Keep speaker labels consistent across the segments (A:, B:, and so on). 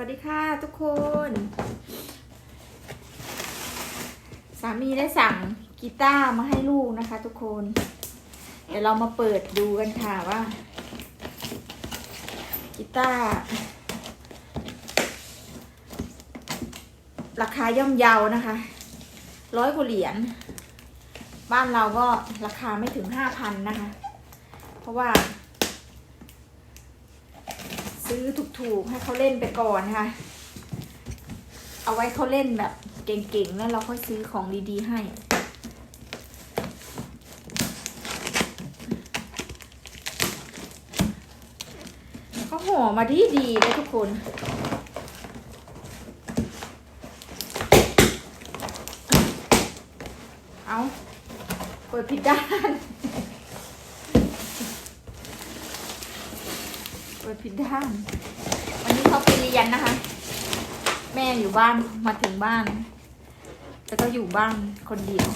A: วัสดีค่ะทุกคน สามีได้สั่งกีตาร์มาให้ลูกนะคะทุกคน เดี๋ยวเรามาเปิดดูกันค่ะว่ากีตาร์ราคาย่อมเยานะคะ ร้อยกว่าเหรียญ บ้านเราก็ราคาไม่ถึงห้าพันนะคะ เพราะว่า ซื้อถูกๆ ให้เขาเล่นไปก่อนค่ะเอาไว้เขาเล่นแบบเก่งๆ แล้วเราค่อยซื้อของดีๆให้เขาห่อมาดีดีๆเลยทุกคน เอาเปิดผิดด้าน ปิดผิดด้าน วันนี้เขาไปเรียนนะคะ แม่อยู่บ้านมาถึงบ้านแต่ก็อยู่บ้านคนเดียว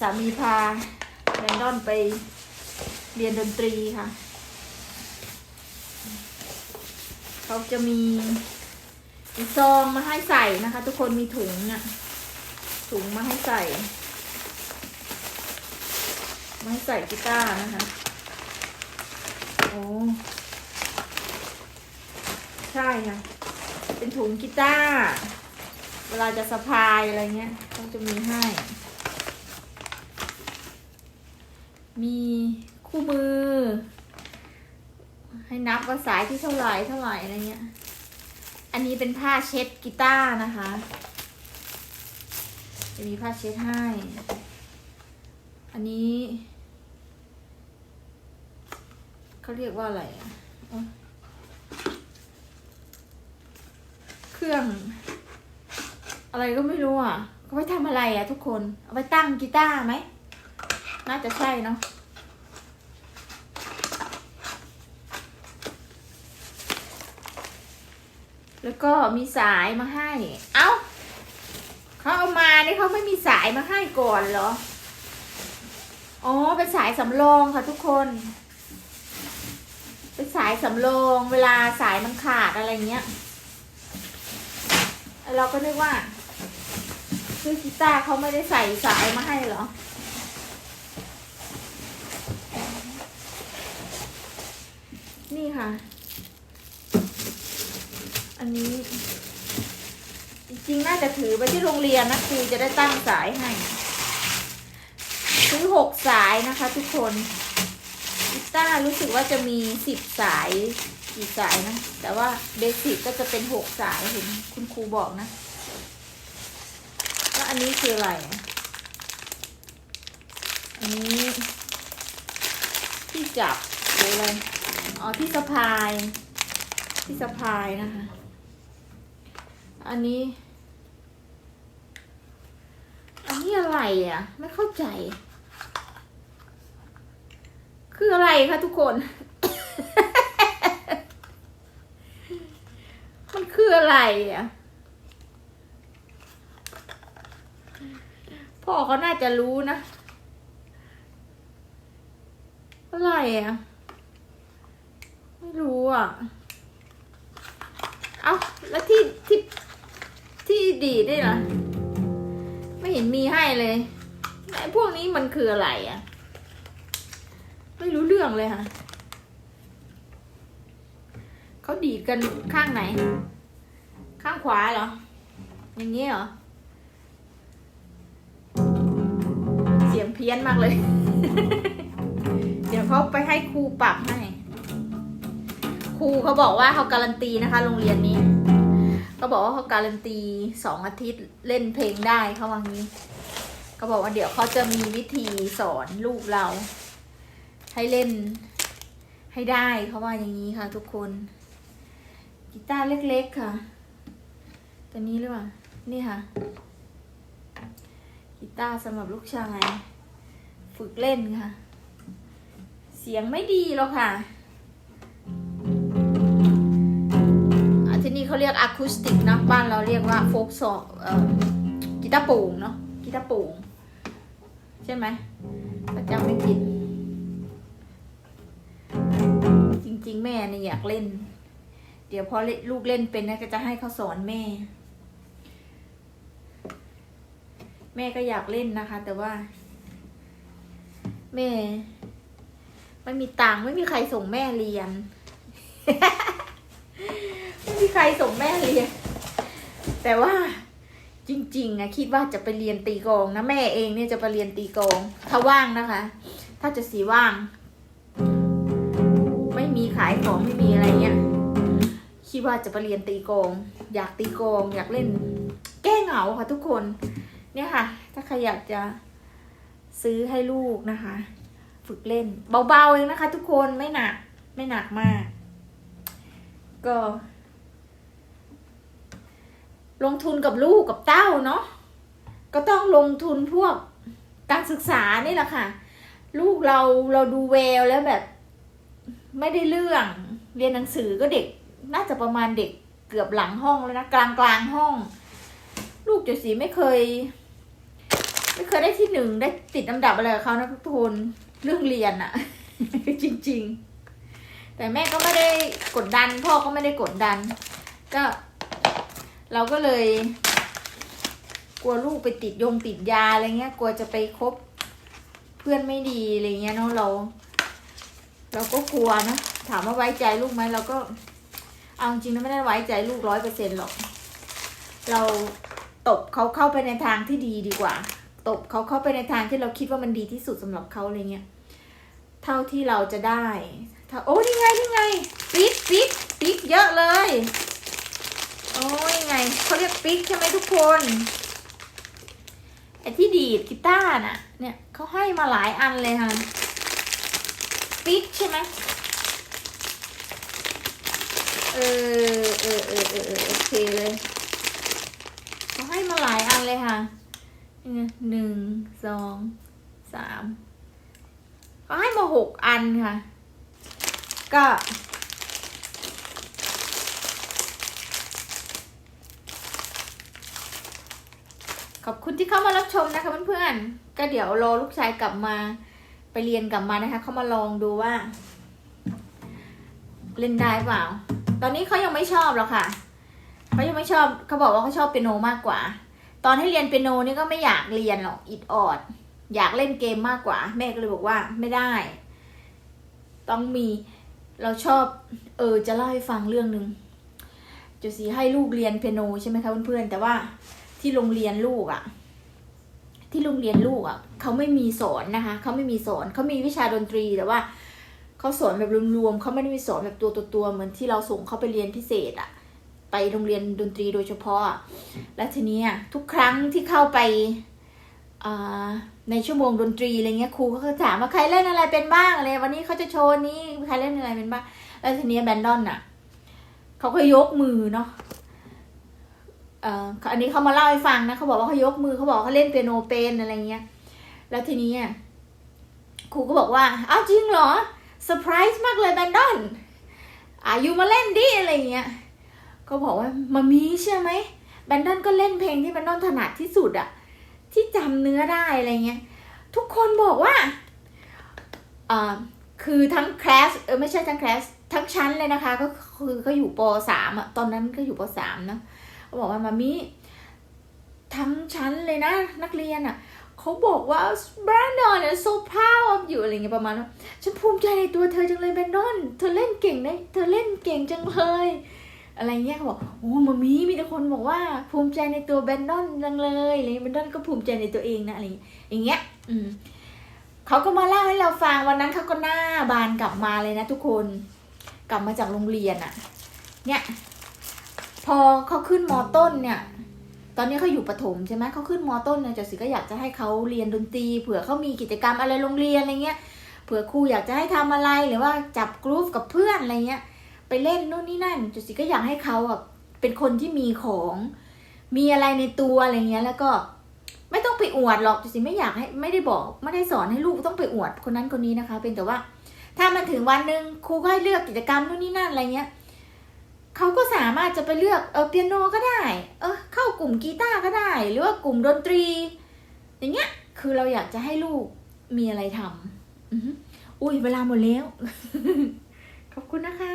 A: สามีพาแรนดอนไปเรียนดนตรีค่ะ เขาจะมีซองมาให้ใส่นะคะ ทุกคนมีถุงอะถุงมาให้ใส่ มาให้ใส่กีตาร์นะคะ ใช่ค่ะ เป็นถุงกีตาร์เวลาจะสะพายอะไรเงี้ยเขาจะมีให้ มีคู่มือ ให้นับว่าสายที่เท่าไหร่เท่าไหร่อะไรเงี้ย อันนี้เป็นผ้าเช็ดกีตาร์นะคะ จะมีผ้าเช็ดให้ อันนี้ เขาเรียกว่าอะไรอะเครื่อง อะไรก็ไม่รู้อะเขาไว้ทำอะไรอะทุกคน เอาไว้ตั้งกีตาร์ไหม น่าจะใช่เนาะแล้วก็มีสายมาให้ เอ้าเขาเอามาเนี่ยเขาไม่มีสายมาให้ก่อนเหรอ อ๋อ เป็นสายสำรองค่ะทุกคนายสำรองเวลาสายมันขาดอะไรเงี้ย เราก็นึกว่า ซื้อกีตาร์เขาไม่ได้ใส่สายมาให้หรอ นี่ค่ะ อันนี้ จริงๆ น่าจะถือไปที่โรงเรียนนะครูจะได้ตั้งสายให้ ซื้อหกสายนะคะทุกคน ตารู้สึกว่าจะมีสิบสายกี่สายนะ แต่ว่าเบสิกก็จะเป็นหกสายเห็นคุณครูบอกนะแล้วอันนี้คืออะไรอะอันนี้ที่จับหรืออะไรอ๋อที่สะพาย ที่สะพายนะคะ อันนี้ อันนี้อะไรอะ ไม่เข้าใจ คืออะไรคะทุกคน มันคืออะไรอะ พ่อเขาน่าจะรู้นะ อะไรอะ ไม่รู้อะ เอาแล้วที่ที่ที่ดีดด้เหรอ ไม่เห็นมีให้เลยไอ้พวกนี้มันคืออะไรอะ ไม่รู้เรื่องเลยค่ะเขาดีดกันข้างไหน ข้างขวาเหรอ อย่างนี้เหรอ เสียงเพี้ยนมากเลย เดี๋ยวเขาไปให้ครูปรับให้ ครูเขาบอกว่าเขาการันตีนะคะ โรงเรียนนี้เขาบอกว่าเขาการันตีสองอาทิตย์เล่นเพลงได้เขาว่างี้เขาบอกว่าเดี๋ยวเขาจะมีวิธีสอนลูกเรา ให้เล่นให้ได้เขาว่าอย่างนี้ค่ะ ทุกคน กีตาร์เล็ก ๆค่ะ ตัวนี้หรือเปล่า นี่ค่ะ กีตาร์สำหรับลูกชาย ฝึกเล่นค่ะ เสียงไม่ดีหรอกค่ะที่นี่เขาเรียกอะคูสติกนะบ้านเราเรียกว่าโฟกซอกีตาร์โป่งเนาะกีตาร์โป่งใช่ไหมประจำไม่ผิด ริง ๆ แม่เนี่ยอยากเล่น เดี๋ยวพอลูกเล่นเป็นนะก็จะให้เขาสอนแม่ แม่ก็อยากเล่นนะคะ แต่ว่า แม่ ไม่มีตังค์ไม่มีใครส่งแม่เรียน ไม่มีใครส่งแม่เรียน แต่ว่าจริงๆอะคิดว่าจะไปเรียนตีกองนะแม่เองเนี่ยจะไปเรียนตีกอง ถ้าว่างนะคะ ถ้าจะสีว่าง มีขายของไม่มีอะไรเงี้ยคิดว่าจะไปเรียนตีกอง อยากตีกอง อยากเล่น แก้เหงาค่ะทุกคน เนี่ยค่ะ ถ้าใครอยากจะซื้อให้ลูกนะคะ ฝึกเล่น เบาๆเองนะคะ ทุกคนไม่หนักไม่หนักมาก ก็ ลงทุนกับลูกกับเต้าเนาะก็ต้องลงทุนพวกการศึกษานี่แหละค่ะ ลูกเราเราดูแววแล้วแบบ ไม่ได้เรื่องเรียนหนังสือก็เด็ก น่าจะประมาณเด็กเกือบหลังห้องแล้วนะกลางกลางห้อง ลูกจุสีไม่เคย ไม่เคยได้ที่หนึ่งได้ติดอันดับอะไรกับเขานะทุกคนเรื่องเรียนอะจริง ๆ แต่แม่ก็ไม่ได้กดดัน พ่อก็ไม่ได้กดดัน ก็ เราก็เลย กลัวลูกไปติดยงติดยาอะไรเงี้ย กลัวจะไปคบเพื่อนไม่ดีอะไรเงี้ยเนาะเรา เราก็กลัวนะ ถามว่าไว้ใจลูกไหมเราก็ เอาจริงๆนะไม่ได้ไว้ใจลูกร้อยเปอร์เซ็นหรอก เราตบเขาเข้าไปในทางที่ดีดีกว่า ตบเขาเข้าไปในทางที่เราคิดว่ามันดีที่สุดสำหรับเขาอะไรเงี้ย เท่าที่เราจะได้ ถ้าโอ้นี่ไงนี่ไงปิ๊กปิ๊กปิ๊กเยอะเลย โอ้ยไงเขาเรียกปิ๊กใช่ไหมทุกคนไอ้ที่ดีดกีตาร์น่ะ เนี่ยเขาให้มาหลายอันเลยค่ะ ปิ๊กใช่ไหมเออเออเออเออเออโอเคเลยเขาให้มาหลายอันเลยค่ะนี่ไงหนึ่งสองสามเขาให้มาหกอันค่ะ ก็ขอบคุณที่เข้ามารับชมนะคะเพื่อนๆ ก็เดี๋ยวรอลูกชายกลับมา ไปเรียนกลับมานะคะเขามาลองดูว่า เล่นได้เปล่า ตอนนี้เขายังไม่ชอบหรอกค่ะเขายังไม่ชอบเขาบอกว่าเขาชอบเปียโนมากกว่า ตอนให้เรียนเปียโนนี่ก็ไม่อยากเรียนหรอกอิดออด อยากเล่นเกมมากกว่า แม่ก็เลยบอกว่าไม่ได้ ต้องมีเราชอบ เออจะเล่าให้ฟังเรื่องหนึ่งจุสีให้ลูกเรียนเปียโนใช่ไหมคะเพื่อนๆแต่ว่าที่โรงเรียนลูกอะ่ะ ที่โรงเรียนลูกอะ่ะเขาไม่มีสอนนะคะเขาไม่มีสอนเขามีวิชาดนตรีแต่ว่าเขาสอนแบบรวมๆเขาไม่ได้มีสอนแบบตัวตัวๆเหมือนที่เราส่งเขาไปเรียนพิเศษอะ่ะ ไปโรงเรียนดนตรีโดยเฉพาะอะและทีนี้ทุกครั้งที่เข้าไปอ่าในชั่วโมงดนตรีอะไรเงี้ยครูเขาก็ถามว่าใครเล่นอะไรเป็นบ้างอะไรวันนี้เขาจะโชว์นี้ใครเล่นอะไรเป็นบ้างแล้วทีนี้แบนดอนอะเขาก็ยกมือเนาะ เอ่ออันนี้เขามาเล่าให้ฟังนะเขาบอกว่าเขายกมือเขาบอกเขาเล่นเปียโนเป็นอะไรเงี้ย แล้วทีนี้ครูก็บอกว่าอ้าวจริงเหรอเซอร์ไพรส์มากเลยแบนดอนอะอยู่มาเล่นดิอะไรเงี้ยก็บอกว่ามามีใช่ไหมแบนดอนก็เล่นเพลงที่แบนดอนถนัดที่สุดอะที่จำเนื้อได้อะไรเงี้ย ทุกคนบอกว่าอ่าคือทั้งคลาสเออไม่ใช่ทั้งคลาสทั้งชั้นเลยนะคะ ก็คือเขาอยู่ปสามอะตอนนั้นก็อยู่ปสามเนาะ บอกว่ามามิทั้งชั้นเลยนะ นักเรียนอะเขาบอกว่า Brandon is so proud of you อะไรเงี้ยประมาณว่าฉันภูมิใจในตัวเธอจังเลยแบรนดอน เธอเล่นเก่งนะเธอเล่นเก่งจังเลย อะไรเงี้ยเขาบอกโอ้มามีมีแต่คนบอกว่าภูมิใจในตัวแบรนดอนจังเลยอะไรเงี้ยแบรนดอนก็ภูมิใจในตัวเองนะอะไรอย่างเงี้ยอืมเขาก็มาเล่าให้เราฟังวันนั้นเขาก็หน้าบานกลับมาเลยนะทุกคน กลับมาจากโรงเรียนอะเนี่ย พอเขาขึ้นมต้นเนี่ย ตอนนี้เขาอยู่ประถมใช่ไหมเขาขึ้นมต้นเนี่ยจสิก็อยากจะให้เขาเรียนดนตรี เผื่อเขามีกิจกรรมอะไรโรงเรียนอะไรเงี้ย เผื่อครูอยากจะให้ทำอะไรหรือว่าจับกรุ๊ปกับเพื่อนอะไรเงี้ย ไปเล่นนู่นนี่นั่นจสิก็อยากให้เขาอะเป็นคนที่มีของ มีอะไรในตัวอะไรเงี้ย แล้วก็ไม่ต้องไปอวดหรอกจสิไม่อยากให้ไม่ได้บอกไม่ได้สอนให้ลูกต้องไปอวดคนนั้นคนนี้นะคะ เป็นแต่ว่า ถ้ามันถึงวันหนึ่งครูก็ให้เลือกกิจกรรมนู่นนี่นั่นอะไรเงี้ย เขาก็สามารถจะไปเลือกเออเปียโนก็ได้ เออเข้ากลุ่มกีตาร์ก็ได้ หรือว่ากลุ่มดนตรี อย่างเงี้ย คือเราอยากจะให้ลูกมีอะไรทำอุ้ยเวลาหมดแล้ว ขอบคุณนะคะ